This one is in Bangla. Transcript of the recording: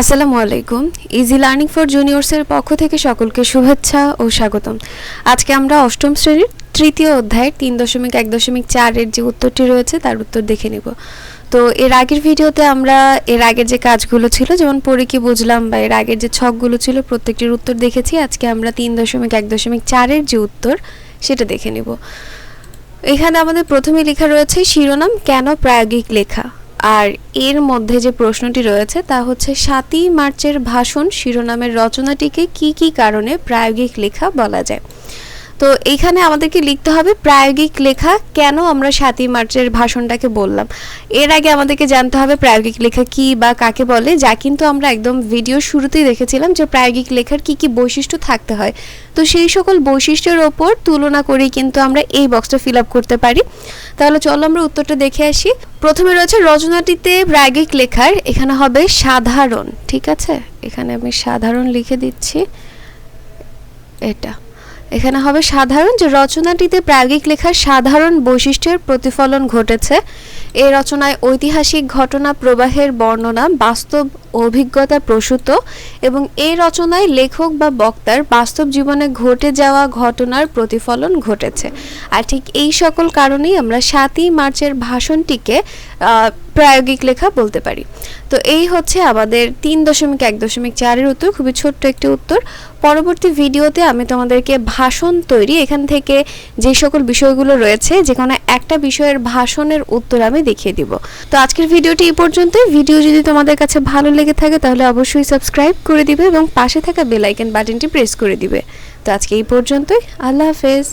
আসসালামু আলাইকুম। ইজি লার্নিং ফর জুনিয়র্সের পক্ষ থেকে সকলকে শুভেচ্ছা ও স্বাগতম। আজকে আমরা অষ্টম শ্রেণির তৃতীয় অধ্যায়ের তিন দশমিক এক দশমিক চারের যে উত্তরটি রয়েছে তার উত্তর দেখে নিব। তো এর আগের ভিডিওতে আমরা এর আগের যে কাজগুলো ছিল, যেমন পড়ে কি বুঝলাম বা এর আগের যে ছকগুলো ছিল, প্রত্যেকটির উত্তর দেখেছি। আজকে আমরা তিন দশমিক এক দশমিক চারের যে উত্তর সেটা দেখে নিব। এখানে আমাদের প্রথমে লেখা রয়েছে শিরোনাম কেন প্রায়োগিক লেখা? আর এর মধ্যে যে প্রশ্নটি রয়েছে তা হচ্ছে, সাতই মার্চের ভাষণ শিরোনামের রচনাটিকে কি কি কারণে প্রায়োগিক লেখা বলা যায়? তো এখানে আমাদেরকে লিখতে হবে প্রায়োগিক লেখা কেন আমরা সাতই মার্চের ভাষণটাকে বললাম। এর আগে আমাদেরকে জানতে হবে প্রায়োগিক লেখা কি বা কাকে বলে, যা কিন্তু আমরা একদম ভিডিও শুরুতেই দেখেছিলাম যে প্রায়োগিক লেখার কি কি বৈশিষ্ট্য থাকতে হয়। তো সেই সকল বৈশিষ্ট্যের ওপর তুলনা করেই কিন্তু আমরা এই বক্সটা ফিল আপ করতে পারি। তাহলে চলো আমরা উত্তরটা দেখে আসি। প্রথমে রয়েছে রচনাটিতে প্রায়োগিক লেখার, এখানে হবে সাধারণ, ঠিক আছে? এখানে আমি সাধারণ লিখে দিচ্ছি। এটা। এখানে হবে সাধারণ যে রচনাটিতে প্রায়োগিক লেখার সাধারণ বৈশিষ্ট্যের প্রতিফলন ঘটেছে। এই রচনায় ঐতিহাসিক ঘটনা প্রবাহের বর্ণনা, বাস্তব অভিজ্ঞতা প্রসূত এবং এই রচনায় লেখক বা বক্তার বাস্তব জীবনে ঘটে যাওয়া ঘটনার প্রতিফলন ঘটেছে। আর ঠিক এই সকল কারণেই আমরা সাতই মার্চের ভাষণটিকে প্রায়োগিক লেখা বলতে পারি। তো এই হচ্ছে আমাদের তিন দশমিক এক দশমিক চারের উত্তর, খুবই ছোট্ট একটি উত্তর। পরবর্তী ভিডিওতে আমি তোমাদেরকে ভাষণ তৈরি, এখান থেকে যে সকল বিষয়গুলো রয়েছে যে কোনো একটা বিষয়ের ভাষণের উত্তর আমি দেখিয়ে দিব। তো আজকের ভিডিওটি এই পর্যন্তই। ভিডিও যদি তোমাদের কাছে ভালো লেগে থাকে তাহলে অবশ্যই সাবস্ক্রাইব করে দিবে এবং পাশে থাকা বেল আইকন বাটনটি প্রেস করে দিবে। তো আজকে এই পর্যন্তই। আল্লাহ হাফেজ।